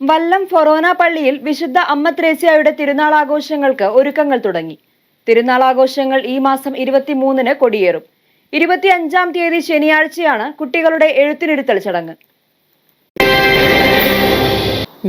വല്ലം ഫൊറോന പള്ളിയിൽ വിശുദ്ധ അമ്മ ത്രേസ്യയുടെ തിരുനാൾ ആഘോഷങ്ങൾക്ക് ഒരുക്കങ്ങൾ തുടങ്ങി. തിരുനാൾ ആഘോഷങ്ങൾ ഈ മാസം ഇരുപത്തിമൂന്നിന് കൊടിയേറും. ഇരുപത്തിയഞ്ചാം തീയതി ശനിയാഴ്ചയാണ് കുട്ടികളുടെ എഴുത്തിനിരുത്തൽ ചടങ്ങ്.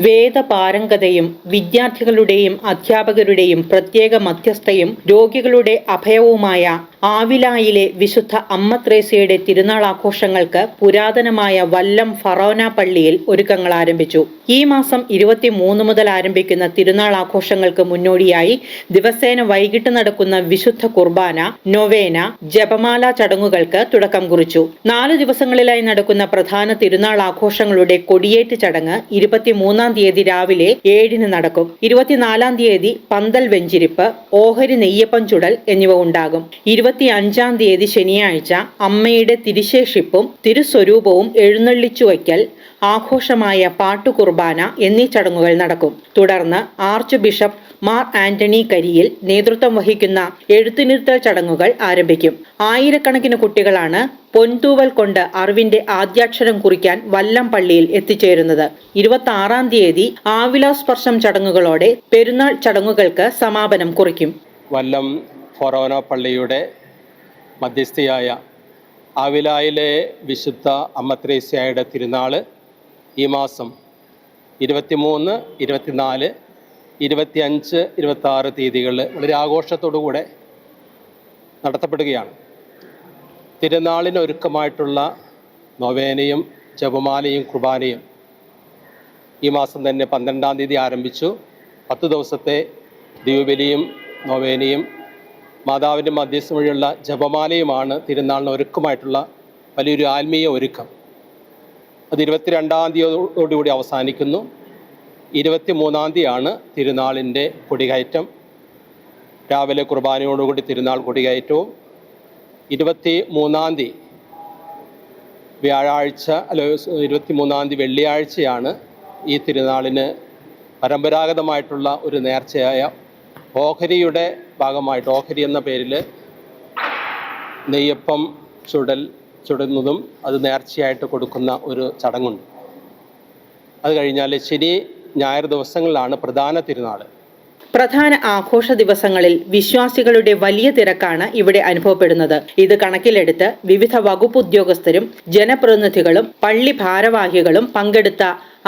വേദപാരംഗതയും വിദ്യാർത്ഥികളുടെയും അധ്യാപകരുടെയും പ്രത്യേക മധ്യസ്ഥയും രോഗികളുടെ അഭയവുമായ ആവിലായിലെ വിശുദ്ധ അമ്മത്രേസയുടെ തിരുനാൾ ആഘോഷങ്ങൾക്ക് പുരാതനമായ വല്ലം ഫറോന പള്ളിയിൽ ഒരുക്കങ്ങൾ ആരംഭിച്ചു. ഈ മാസം ഇരുപത്തിമൂന്ന് മുതൽ ആരംഭിക്കുന്ന തിരുനാൾ ആഘോഷങ്ങൾക്ക് മുന്നോടിയായി ദിവസേന വൈകിട്ട് നടക്കുന്ന വിശുദ്ധ കുർബാന നൊവേന ജപമാല ചടങ്ങുകൾക്ക് തുടക്കം കുറിച്ചു. നാല് ദിവസങ്ങളിലായി നടക്കുന്ന പ്രധാന തിരുനാൾ ആഘോഷങ്ങളുടെ കൊടിയേറ്റ് ചടങ്ങ് ഇരുപത്തിമൂന്നാം തീയതി രാവിലെ ഏഴിന് നടക്കും. ഇരുപത്തിനാലാം തീയതി പന്തൽ വെഞ്ചിരിപ്പ് ഓഹരി നെയ്യപ്പം ചുടൽ എന്നിവ ഉണ്ടാകും. ഇരുപത്തിയഞ്ചാം തീയതി ശനിയാഴ്ച അമ്മയുടെ തിരുശേഷിപ്പും തിരുസ്വരൂപവും എഴുന്നള്ളിച്ചു വയ്ക്കൽ ആഘോഷമായ പാട്ടുകുർബാന എന്നീ ചടങ്ങുകൾ നടക്കും. തുടർന്ന് ആർച്ച് ബിഷപ്പ് മാർ ആന്റണി കരിയിൽ നേതൃത്വം വഹിക്കുന്ന എഴുത്തിനിരുത്തൽ ചടങ്ങുകൾ ആരംഭിക്കും. ആയിരക്കണക്കിന് കുട്ടികളാണ് പൊൻതൂവൽ കൊണ്ട് അറിവിന്റെ ആദ്യാക്ഷരം കുറിക്കാൻ വല്ലം പള്ളിയിൽ എത്തിച്ചേരുന്നത്. ഇരുപത്തി ആറാം തീയതി ആവിലാസ്പർശം ചടങ്ങുകളോടെ പെരുന്നാൾ ചടങ്ങുകൾക്ക് സമാപനം കുറിക്കും. വല്ലം ഫൊറോന പള്ളിയുടെ മധ്യസ്ഥയായ ആവിലായിലെ വിശുദ്ധ അമ്മത്രേസ്യയുടെ തിരുനാൾ ഈ മാസം ഇരുപത്തിമൂന്ന് ഇരുപത്തിനാല് ഇരുപത്തിയഞ്ച് ഇരുപത്താറ് തീയതികളിൽ വളരെ ആഘോഷത്തോടു കൂടെ നടത്തപ്പെടുകയാണ്. തിരുനാളിനൊരുക്കമായിട്ടുള്ള നൊവേനയും ജപമാലയും കുർബാനയും ഈ മാസം തന്നെ പന്ത്രണ്ടാം തീയതി ആരംഭിച്ചു. പത്ത് ദിവസത്തെ ദ്വീപലിയും നൊവേനയും മാതാവിന്റെ മധ്യസ്ഥം വഴിയുള്ള ജപമാലയുമാണ് തിരുനാളിന് ഒരുക്കമായിട്ടുള്ള വലിയൊരു ആത്മീയ ഒരുക്കം. അത് ഇരുപത്തിരണ്ടാം തീയതിയോടുകൂടി അവസാനിക്കുന്നു. ഇരുപത്തി മൂന്നാം തീയതിയാണ് തിരുനാളിന്റെ കൊടികയറ്റം. രാവിലെ കുർബാനയോടുകൂടി തിരുനാൾ കൊടികയറ്റവും. ഇരുപത്തി മൂന്നാം തീയതി വ്യാഴാഴ്ച അല്ല ഇരുപത്തി മൂന്നാം തീയതി വെള്ളിയാഴ്ചയാണ് ഈ തിരുനാളിന് പരമ്പരാഗതമായിട്ടുള്ള ഒരു നേർച്ചയായ ഓഹരിയുടെ ഭാഗമായിട്ട് ഓഹരി എന്ന പേരിൽ നെയ്യപ്പം ചുടൽ ചുടുന്നതും അത് നേർച്ചയായിട്ട് കൊടുക്കുന്ന ഒരു ചടങ്ങുണ്ട്. അത് കഴിഞ്ഞാൽ ശനി ഞായർ ദിവസങ്ങളിലാണ് പ്രധാന തിരുനാൾ പ്രധാന ആഘോഷ ദിവസങ്ങളിൽ വിശ്വാസികളുടെ വലിയ തിരക്കാണ് ഇവിടെ അനുഭവപ്പെടുന്നത്. ഇത് കണക്കിലെടുത്ത് വിവിധ വകുപ്പ് ഉദ്യോഗസ്ഥരും ജനപ്രതിനിധികളും പള്ളി ഭാരവാഹികളും പങ്കെടുത്ത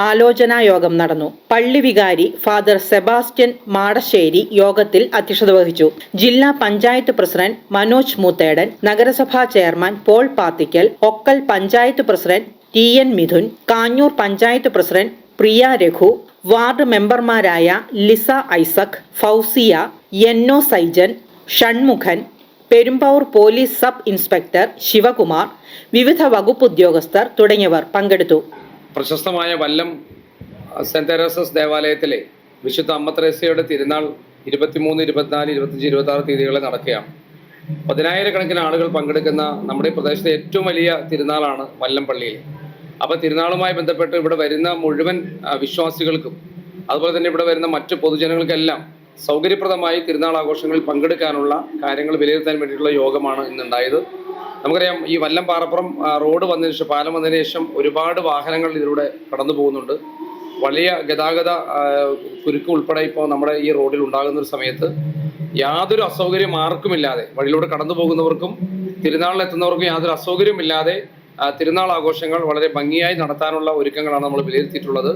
ആലോചനാ യോഗം നടന്നു. പള്ളി വികാരി ഫാദർ സെബാസ്റ്റ്യൻ മാടശ്ശേരി യോഗത്തിൽ അധ്യക്ഷത വഹിച്ചു. ജില്ലാ പഞ്ചായത്ത് പ്രസിഡന്റ് മനോജ് മൂത്തേടൻ നഗരസഭാ chairman Paul Pathikkal Okkal panchayat president T N Mithun Kanjoor panchayat president Priya Raghu ward മെമ്പർമാരായ ലിസ ഐസക് ഫൗസിയ എന്നോ Saijan Shanmughan Perumbavoor police sub inspector Sivakumar വിവിധ വകുപ്പ് ഉദ്യോഗസ്ഥർ തുടങ്ങിയവർ പങ്കെടുത്തു. പ്രശസ്തമായ വല്ലം സെന്റ് തെരേസസ് ദേവാലയത്തിലെ വിശുദ്ധ അമ്മ തെരേസയുടെ തിരുനാൾ ഇരുപത്തിമൂന്ന് ഇരുപത്തിനാല് ഇരുപത്തഞ്ച് ഇരുപത്തി ആറ് തീയതികളിൽ നടക്കുകയാണ്. പതിനായിരക്കണക്കിന് ആളുകൾ പങ്കെടുക്കുന്ന നമ്മുടെ പ്രദേശത്തെ ഏറ്റവും വലിയ തിരുനാളാണ് വല്ലം പള്ളിയിൽ അപ്പോൾ തിരുനാളുമായി ബന്ധപ്പെട്ട് ഇവിടെ വരുന്ന മുഴുവൻ വിശ്വാസികൾക്കും അതുപോലെ തന്നെ ഇവിടെ വരുന്ന മറ്റു പൊതുജനങ്ങൾക്കെല്ലാം സൗകര്യപ്രദമായി തിരുനാൾ ആഘോഷങ്ങളിൽ പങ്കെടുക്കാനുള്ള കാര്യങ്ങൾ വിലയിരുത്താൻ വേണ്ടിയിട്ടുള്ള യോഗമാണ് ഇന്നുണ്ടായത്. നമുക്കറിയാം ഈ വല്ലം പാറപ്പുറം റോഡ് വന്നതിന് ശേഷം പാലം വന്നതിന് ശേഷം ഒരുപാട് വാഹനങ്ങൾ ഇതിലൂടെ കടന്നു പോകുന്നുണ്ട്. വലിയ ഗതാഗത കുരുക്ക് ഉൾപ്പെടെ ഇപ്പോൾ നമ്മുടെ ഈ റോഡിൽ ഉണ്ടാകുന്ന ഒരു സമയത്ത് യാതൊരു അസൗകര്യം ആർക്കുമില്ലാതെ വഴിയിലൂടെ കടന്നു പോകുന്നവർക്കും തിരുനാളിലെത്തുന്നവർക്കും യാതൊരു അസൗകര്യമില്ലാതെ തിരുനാൾ ആഘോഷങ്ങൾ വളരെ ഭംഗിയായി നടത്താനുള്ള ഒരുക്കങ്ങളാണ് നമ്മൾ വിലയിരുത്തിയിട്ടുള്ളത്.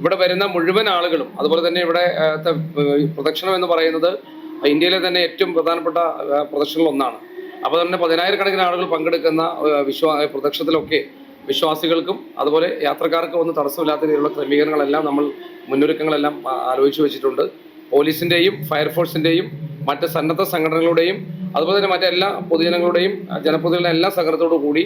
ഇവിടെ വരുന്ന മുഴുവൻ ആളുകളും അതുപോലെ തന്നെ ഇവിടെ പ്രദക്ഷിണം എന്ന് പറയുന്നത് ഇന്ത്യയിലെ തന്നെ ഏറ്റവും പ്രധാനപ്പെട്ട പ്രദക്ഷിണങ്ങൾ ഒന്നാണ്. അപ്പോൾ തന്നെ പതിനായിരക്കണക്കിന് ആളുകൾ പങ്കെടുക്കുന്ന വിശ്വാ പ്രദക്ഷിണത്തിലൊക്കെ വിശ്വാസികൾക്കും അതുപോലെ യാത്രക്കാർക്കും ഒന്നും തടസ്സമില്ലാത്ത രീതിയിലുള്ള ക്രമീകരണങ്ങളെല്ലാം നമ്മൾ മുന്നൊരുക്കങ്ങളെല്ലാം ആലോചിച്ച് വെച്ചിട്ടുണ്ട്. പോലീസിന്റെയും ഫയർഫോഴ്സിന്റെയും മറ്റ് സന്നദ്ധ സംഘടനകളുടെയും അതുപോലെ തന്നെ മറ്റെല്ലാ പൊതുജനങ്ങളുടെയും ജനപ്രതിനിധികളുടെ എല്ലാ സഹകരണത്തോടു കൂടി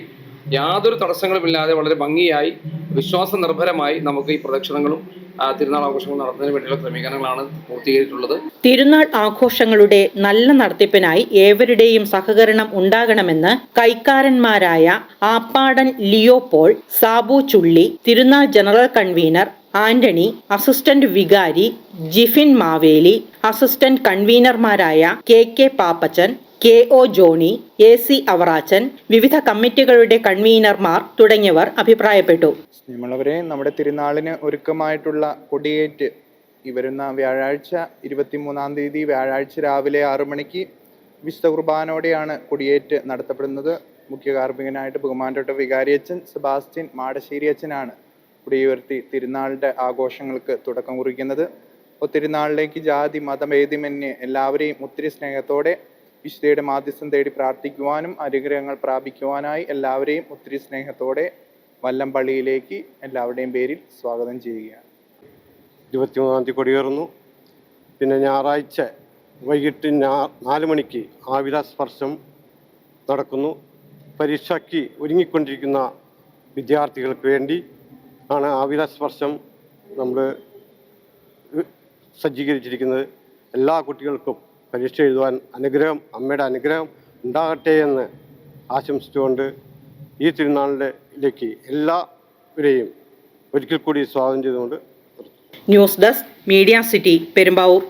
യാതൊരു തടസ്സങ്ങളുമില്ലാതെ വളരെ ഭംഗിയായി വിശ്വാസ നിർഭരമായി നമുക്ക് ഈ പ്രദക്ഷിണങ്ങളും തിരുനാൾ ആഘോഷങ്ങളും നടത്തുന്നതിന് വേണ്ടിയുള്ള ക്രമീകരണങ്ങളാണ് പൂർത്തീകരിച്ചിട്ടുള്ളത്. തിരുനാൾ ആഘോഷങ്ങളുടെ നല്ല നടത്തിപ്പിനായി ഏവരുടെയും സഹകരണം ഉണ്ടാകണമെന്ന് കൈക്കാരന്മാരായ ആപ്പാടൻ ലിയോപോൾ സാബു ചുള്ളി തിരുനാൾ ജനറൽ കൺവീനർ ആന്റണി അസിസ്റ്റന്റ് വികാരി Jifin Maveli assistant കൺവീനർമാരായ K K Pappachan K O Johny A C Avarachan വിവിധ കമ്മിറ്റികളുടെ കൺവീനർമാർ തുടങ്ങിയവർ അഭിപ്രായപ്പെട്ടു. സ്നേഹമുള്ളവരെ നമ്മുടെ തിരുനാളിന് ഒരുക്കമായിട്ടുള്ള കൊടിയേറ്റ്. വരുന്ന വ്യാഴാഴ്ച ഇരുപത്തിമൂന്നാം തീയതി വ്യാഴാഴ്ച രാവിലെ ആറു മണിക്ക് വിശുദ്ധ കുർബാനോടെയാണ് കൊടിയേറ്റ് നടത്തപ്പെടുന്നത്. മുഖ്യ കാർമ്മികനായിട്ട് ബഹുമാനപ്പെട്ട വികാരിയച്ഛൻ സെബാസ്റ്റ്യൻ മാടശ്ശേരി അച്ഛനാണ് കുടിയുയർത്തി തിരുനാളിന്റെ ആഘോഷങ്ങൾക്ക് തുടക്കം കുറിക്കുന്നത്. അപ്പോൾ തിരുനാളിലേക്ക് ജാതി മതഭേദമന്യേ എല്ലാവരെയും ഒത്തിരി സ്നേഹത്തോടെ വിശുദ്ധയുടെ മാധ്യസ്ഥം തേടി പ്രാർത്ഥിക്കുവാനും അനുഗ്രഹങ്ങൾ പ്രാപിക്കുവാനായി എല്ലാവരെയും ഒത്തിരി സ്നേഹത്തോടെ വല്ലംപള്ളിയിലേക്ക് എല്ലാവരുടെയും പേരിൽ സ്വാഗതം ചെയ്യുകയാണ്. ഇരുപത്തിമൂന്നാം തീയതി കൊടിയേറുന്നു. പിന്നെ ഞായറാഴ്ച വൈകിട്ട് നാല് മണിക്ക് ആവില സ്പർശം നടക്കുന്നു. പരീക്ഷയ്ക്ക് ഒരുങ്ങിക്കൊണ്ടിരിക്കുന്ന വിദ്യാർത്ഥികൾക്ക് വേണ്ടി ആണ് ആവില സ്പർശം നമ്മൾ സജ്ജീകരിച്ചിരിക്കുന്നത്. എല്ലാ കുട്ടികൾക്കും പരീക്ഷ എഴുതുവാൻ അനുഗ്രഹം അമ്മയുടെ അനുഗ്രഹം ഉണ്ടാകട്ടെ എന്ന് ആശംസിച്ചുകൊണ്ട് ഈ തിരുനാളിലേക്ക് എല്ലാവരെയും ഒരിക്കൽ കൂടി സ്വാഗതം ചെയ്തുകൊണ്ട് news desk media city Perumbavoor.